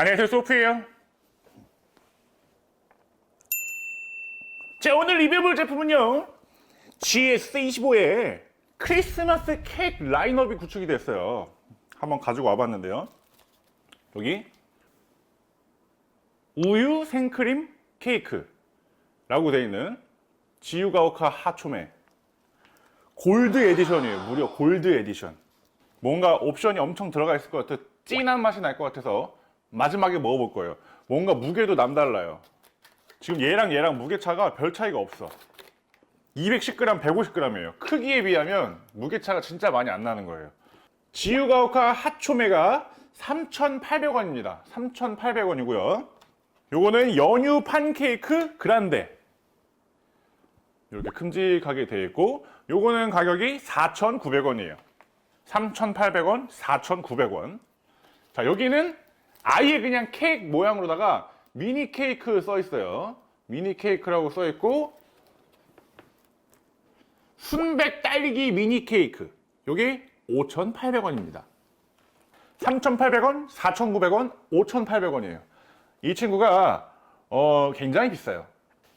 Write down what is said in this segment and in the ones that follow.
안녕하세요 소프예요. 자 오늘 리뷰해볼 제품은요 GS25의 크리스마스 케이크 라인업이 구축이 됐어요. 한번 가지고 와봤는데요. 여기 우유 생크림 케이크 라고 되어 있는 지유가오카 하초메. 골드 에디션이에요 무려 골드 에디션. 뭔가 옵션이 엄청 들어가 있을 것 같아 진한 맛이 날 것 같아서 마지막에 먹어볼 거예요. 뭔가 무게도 남달라요. 지금 얘랑 얘랑 무게 차가 별 차이가 없어. 210g, 150g이에요. 크기에 비하면 무게 차가 진짜 많이 안 나는 거예요. 지유가오카 핫초메가 3,800원입니다. 3,800원이고요. 요거는 연유 판케이크 그란데. 이렇게 큼직하게 되어 있고 요거는 가격이 4,900원이에요. 3,800원, 4,900원. 자 여기는 아예 그냥 케이크 모양으로다가 미니 케이크 써 있어요. 미니 케이크라고 써 있고 순백 딸기 미니 케이크. 여기 5,800원입니다. 3,800원, 4,900원, 5,800원이에요. 이 친구가 어, 굉장히 비싸요.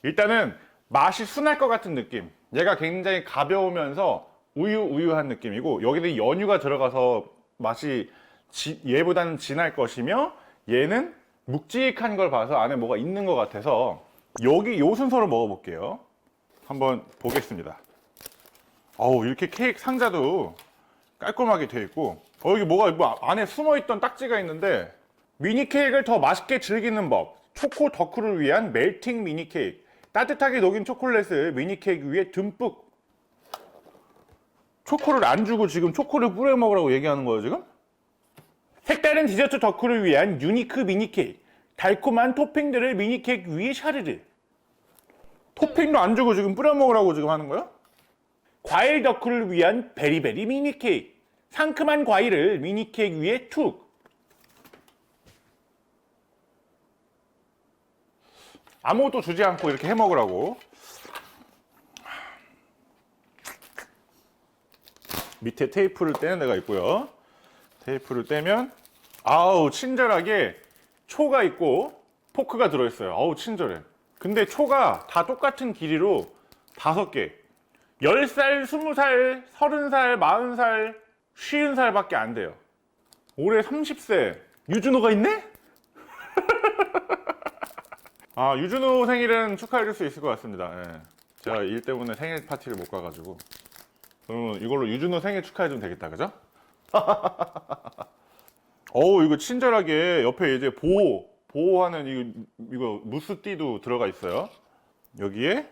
일단은 맛이 순할 것 같은 느낌. 얘가 굉장히 가벼우면서 우유 우유한 느낌이고 여기는 연유가 들어가서 맛이 지- 얘보다는 진할 것이며 얘는 묵직한 걸 봐서 안에 뭐가 있는 것 같아서 여기 요 순서로 먹어볼게요. 한번 보겠습니다. 어우 이렇게 케이크 상자도 깔끔하게 되어 있고. 어 여기 뭐가 뭐 안에 숨어있던 딱지가 있는데 미니 케이크를 더 맛있게 즐기는 법. 초코 덕후를 위한 멜팅 미니 케이크. 따뜻하게 녹인 초콜릿을 미니 케이크 위에 듬뿍. 초코를 안 주고 지금 초코를 뿌려 먹으라고 얘기하는 거예요 지금? 색다른 디저트 덕후를 위한 유니크 미니 케이크 달콤한 토핑들을 미니 케이크 위에 샤르르. 토핑도 안 주고 지금 뿌려 먹으라고 지금 하는 거야? 과일 덕후를 위한 베리베리 미니 케이크 상큼한 과일을 미니 케이크 위에 툭. 아무것도 주지 않고 이렇게 해 먹으라고. 밑에 테이프를 떼는 데가 있고요 테이프를 떼면 아우 친절하게 초가 있고 포크가 들어있어요. 아우 친절해. 근데 초가 다 똑같은 길이로 다섯 개. 10살, 20살, 30살, 40살, 50살 밖에 안 돼요. 올해 30세. 유준호가 있네? 아 유준호 생일은 축하해줄 수 있을 것 같습니다. 예. 제가 일 때문에 생일 파티를 못 가가지고. 그러면 이걸로 유준호 생일 축하해주면 되겠다. 그죠? 어우 이거 친절하게 옆에 이제 보호 보호하는 이거, 이거 무스띠도 들어가 있어요. 여기에.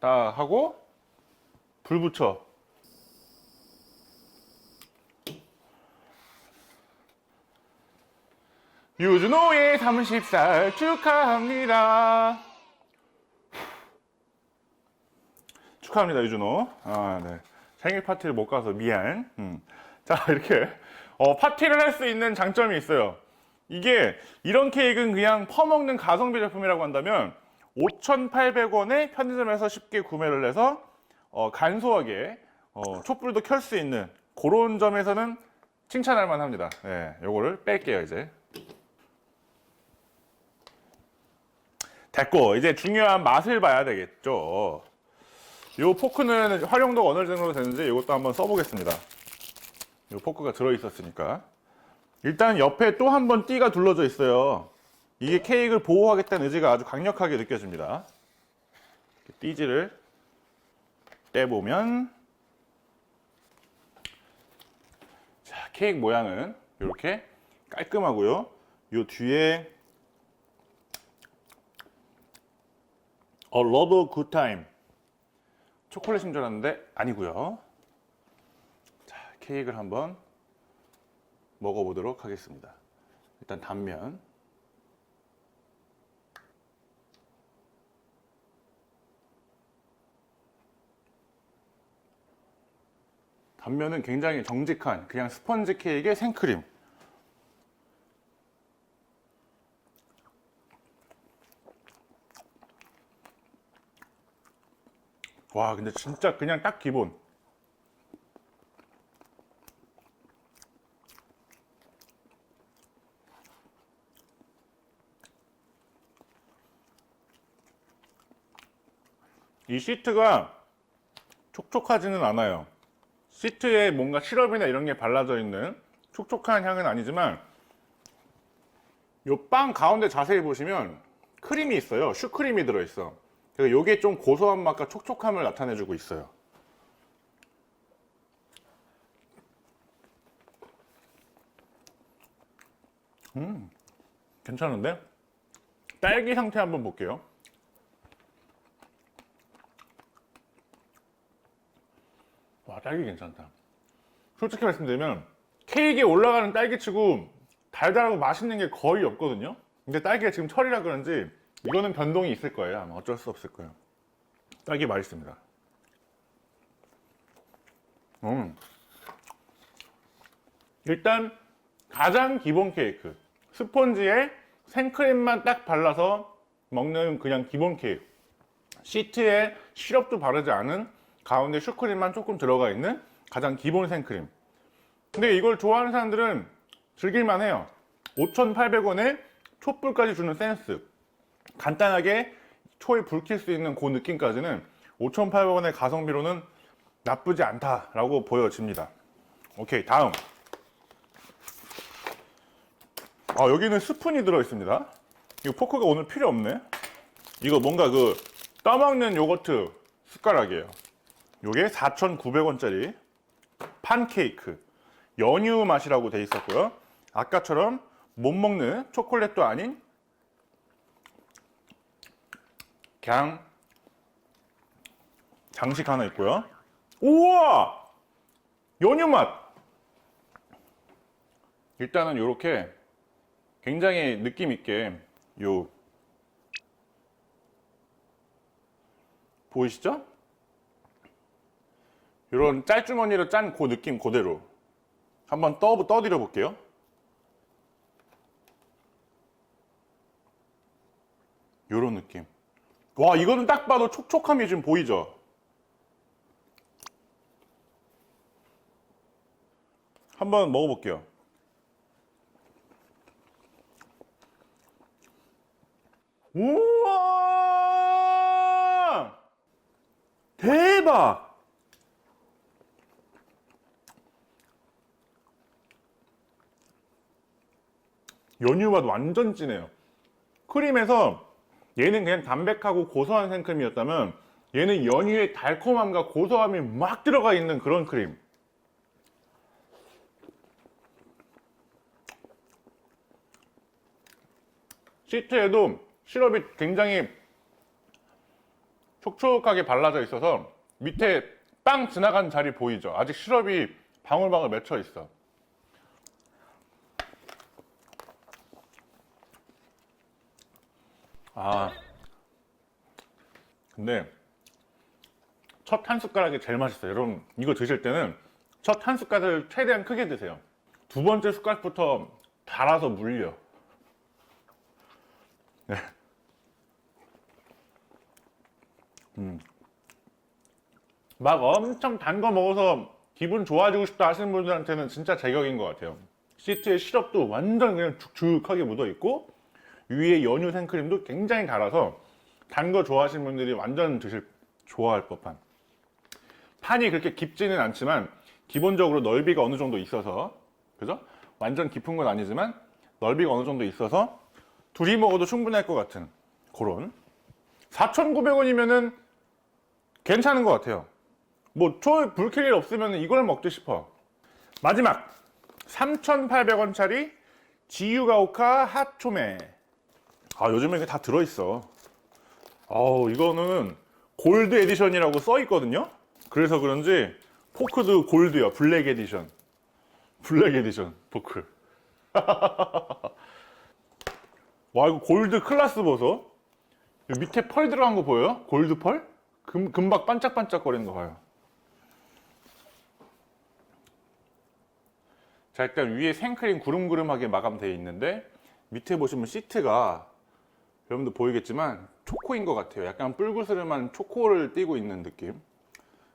딱 하고 불 붙여. 유준호의 30살 축하합니다 축하합니다 유준호. 아, 네. 생일 파티를 못 가서 미안. 음. 자 이렇게 어, 파티를 할 수 있는 장점이 있어요. 이게 이런 케이크는 그냥 퍼먹는 가성비 제품이라고 한다면 5,800원에 편의점에서 쉽게 구매를 해서 어, 간소하게 어, 촛불도 켤 수 있는 그런 점에서는 칭찬할 만합니다. 네, 요거를 뺄게요 이제. 됐고 이제 중요한 맛을 봐야 되겠죠 이 포크는 활용도가 어느 정도 되는지 이것도 한번 써보겠습니다. 이 포크가 들어있었으니까. 일단 옆에 또 한 번 띠가 둘러져 있어요. 이게 케이크를 보호하겠다는 의지가 아주 강력하게 느껴집니다. 띠지를 떼보면 자, 케이크 모양은 이렇게 깔끔하고요. 이 뒤에 A love good time 초콜릿인 줄 알았는데 아니고요. 자, 케이크를 한번 먹어보도록 하겠습니다. 일단 단면. 단면은 굉장히 정직한 그냥 스펀지 케이크의 생크림. 와 근데 진짜 그냥 딱 기본. 이 시트가 촉촉하지는 않아요. 시트에 뭔가 시럽이나 이런 게 발라져 있는 촉촉한 향은 아니지만 이 빵 가운데 자세히 보시면 크림이 있어요. 슈크림이 들어있어. 그래서 요게 좀 고소한 맛과 촉촉함을 나타내주고 있어요. 음, 괜찮은데? 딸기 상태 한번 볼게요. 와, 딸기 괜찮다. 솔직히 말씀드리면 케이크에 올라가는 딸기치고 달달하고 맛있는 게 거의 없거든요. 근데 딸기가 지금 철이라 그런지 이거는 변동이 있을 거예요. 아마 어쩔 수 없을 거예요. 딸기 맛있습니다. 음. 일단 가장 기본 케이크 스폰지에 생크림만 딱 발라서 먹는 그냥 기본 케이크 시트에 시럽도 바르지 않은 가운데 슈크림만 조금 들어가 있는 가장 기본 생크림 근데 이걸 좋아하는 사람들은 즐길만 해요 5,800원에 촛불까지 주는 센스 간단하게 초에 불켤수 있는 그 느낌까지는 5,800원의 가성비로는 나쁘지 않다라고 보여집니다 오케이 다음 아, 여기는 스푼이 들어있습니다. 이거 포크가 오늘 필요 없네. 이거 뭔가 그 떠먹는 요거트 숟가락이에요. 요게 4,900원짜리 판케이크. 연유 맛이라고 돼 있었고요. 아까처럼 못 먹는 초콜릿도 아닌 그냥 장식 하나 있고요. 우와! 연유 맛! 일단은 이렇게 굉장히 느낌 있게 요 보이시죠? 이런 짤주머니로 짠 그 느낌 그대로 한번 떠, 떠드려 볼게요. 요런 느낌. 와, 이거는 딱 봐도 촉촉함이 좀 보이죠? 한번 먹어볼게요. 우와! 대박! 연유 맛 완전 진해요. 크림에서 얘는 그냥 담백하고 고소한 생크림이었다면 얘는 연유의 달콤함과 고소함이 막 들어가 있는 그런 크림. 시트에도 시럽이 굉장히 촉촉하게 발라져 있어서 밑에 빵 지나간 자리 보이죠? 아직 시럽이 방울방울 맺혀 있어. 아. 근데 첫 한 숟가락이 제일 맛있어요. 여러분, 이거 드실 때는 첫 한 숟가락을 최대한 크게 드세요. 두 번째 숟가락부터 달아서 물려. 네. 음. 막 엄청 단 거 먹어서 기분 좋아지고 싶다 하시는 분들한테는 진짜 제격인 것 같아요. 시트에 시럽도 완전 그냥 축축하게 묻어 있고 위에 연유 생크림도 굉장히 달아서 단 거 좋아하시는 분들이 완전 드실 좋아할 법한 판이 그렇게 깊지는 않지만 기본적으로 넓이가 어느 정도 있어서 그죠? 완전 깊은 건 아니지만 넓이가 어느 정도 있어서 둘이 먹어도 충분할 것 같은 그런 4,900원이면은 괜찮은 것 같아요. 뭐초 불킬 일 없으면 이걸 먹고 싶어. 마지막 3,800원짜리 지유가오카 핫초메. 아 요즘에 이게 다 들어있어. 아우 이거는 골드 에디션이라고 써 있거든요. 그래서 그런지 포크도 골드야. 블랙 에디션. 블랙 에디션 포크. 와 이거 골드 클라스. 이 밑에 펄 들어간 거 보여요? 골드 펄? 금, 금박 반짝반짝 거리는 거 봐요. 자 일단 위에 생크림 구름구름하게 마감되어 있는데 밑에 보시면 시트가 여러분들 보이겠지만 초코인 것 같아요. 약간 뿔구스름한 초코를 띠고 있는 느낌.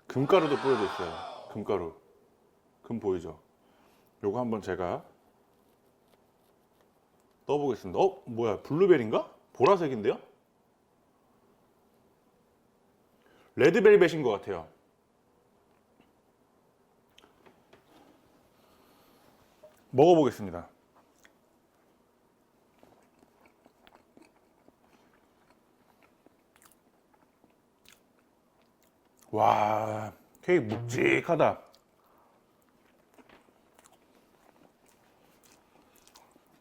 금가루도 뿌려져 있어요. 금가루. 금 보이죠? 요거 한번 제가 떠보겠습니다. 어? 뭐야? 블루베리인가? 보라색인데요? 레드벨벳인 것 같아요. 먹어보겠습니다. 와, 케이크 묵직하다.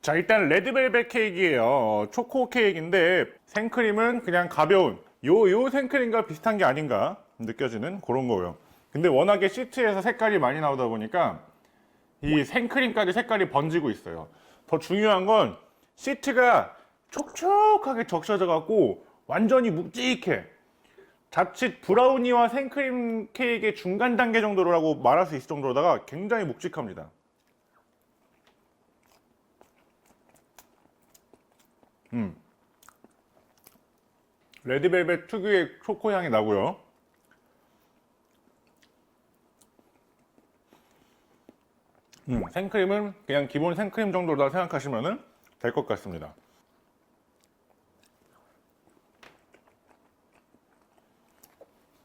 자, 일단 레드벨벳 케이크예요. 초코 케이크인데 생크림은 그냥 가벼운 요, 요 생크림과 비슷한 게 아닌가 느껴지는 그런 거예요. 근데 워낙에 시트에서 색깔이 많이 나오다 보니까 이 생크림까지 색깔이 번지고 있어요. 더 중요한 건 시트가 촉촉하게 적셔져 갖고 완전히 묵직해. 자칫 브라우니와 생크림 케이크의 중간 단계 정도라고 말할 수 있을 정도로다가 굉장히 묵직합니다. 음. 레드벨벳 특유의 초코 향이 나고요. 음, 생크림은 그냥 기본 생크림 정도다 생각하시면 될 것 같습니다.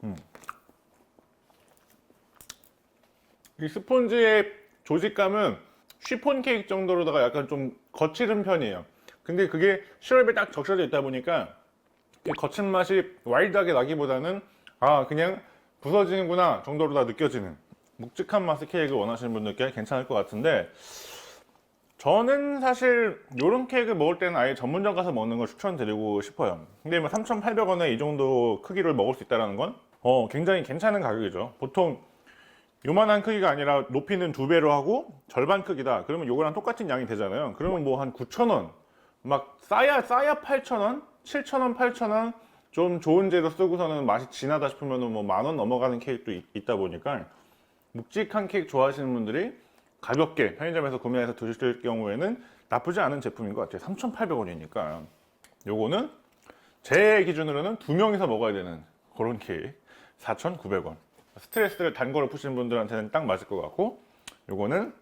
음. 이 스폰지의 조직감은 쉬폰 케이크 정도로다가 약간 좀 거칠은 편이에요. 근데 그게 시럽에 딱 적셔져 있다 보니까 이 거친 맛이 와일드하게 나기보다는 아 그냥 부서지는구나 정도로 다 느껴지는 묵직한 맛의 케이크 원하시는 분들께 괜찮을 것 같은데 저는 사실 이런 케이크 먹을 때는 아예 전문점 가서 먹는 걸 추천드리고 싶어요 근데 뭐 3,800원에 이 정도 크기를 먹을 수 있다는 건 어, 굉장히 괜찮은 가격이죠. 보통 요만한 크기가 아니라 높이는 두 배로 하고 절반 크기다. 그러면 요거랑 똑같은 양이 되잖아요. 그러면 뭐 한 9,000원 막 싸야 싸야 8,000원 7,000원 8,000원 좀 좋은 재료 쓰고서는 맛이 진하다 싶으면 뭐 만 원 넘어가는 케이크도 있, 있다 보니까 묵직한 케이크 좋아하시는 분들이 가볍게 편의점에서 구매해서 드실 경우에는 나쁘지 않은 제품인 것 같아요. 3,800원이니까. 요거는 제 기준으로는 두 명이서 먹어야 되는 그런 케이크 4,900원 스트레스를 단 거를 푸시는 분들한테는 딱 맞을 것 같고 요거는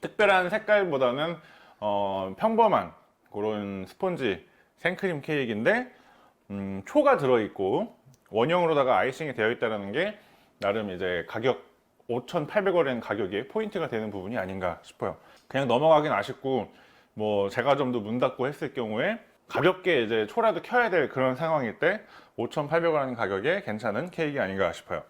특별한 색깔보다는 어, 평범한 그런 스폰지 생크림 케이크인데 음, 초가 들어있고 원형으로다가 아이싱이 되어 있다는 게 나름 이제 가격 5,800원이라는 가격에 포인트가 되는 부분이 아닌가 싶어요. 그냥 넘어가긴 아쉽고 뭐 제가 좀 더 문 닫고 했을 경우에 가볍게 이제 초라도 켜야 될 그런 상황일 때 5,800원이라는 가격에 괜찮은 케이크 아닌가 싶어요.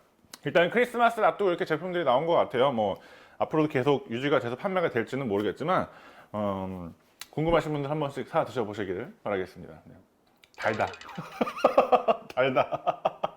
일단 크리스마스를 앞두고 이렇게 제품들이 나온 것 같아요. 뭐 앞으로도 계속 유지가 돼서 판매가 될지는 모르겠지만 음, 궁금하신 분들 한 번씩 사 드셔보시기를 바라겠습니다. 네. 달다. 달다.